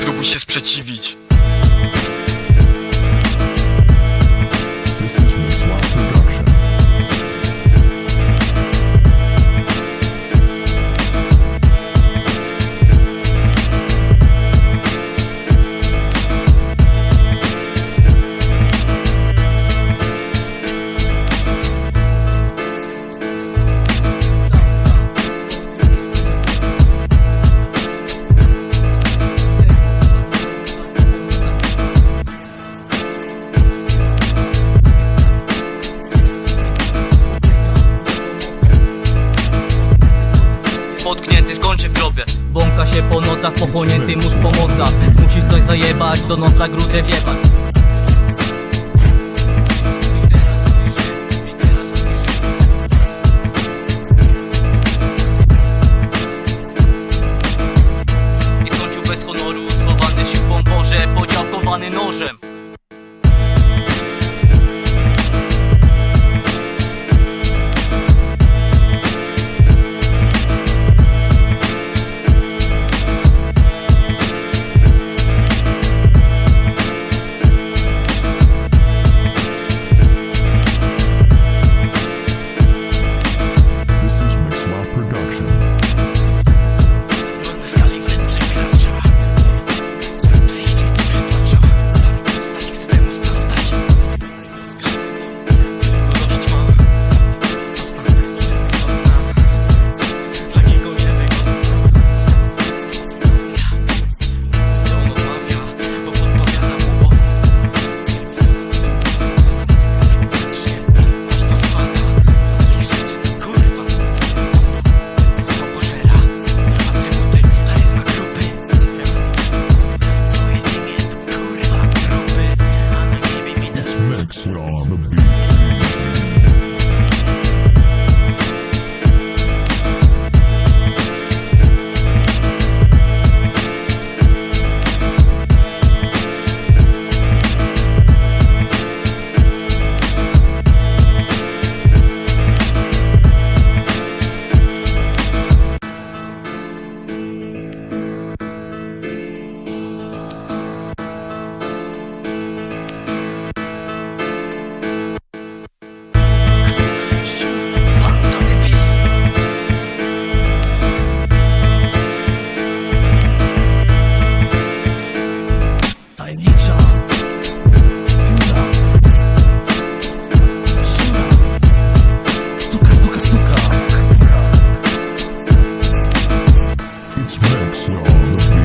Spróbuj się sprzeciwić. Bąka się po nocach, pochłonięty mózg po mocach. Musisz coś zajebać, do nosa grudę wjebać. I Look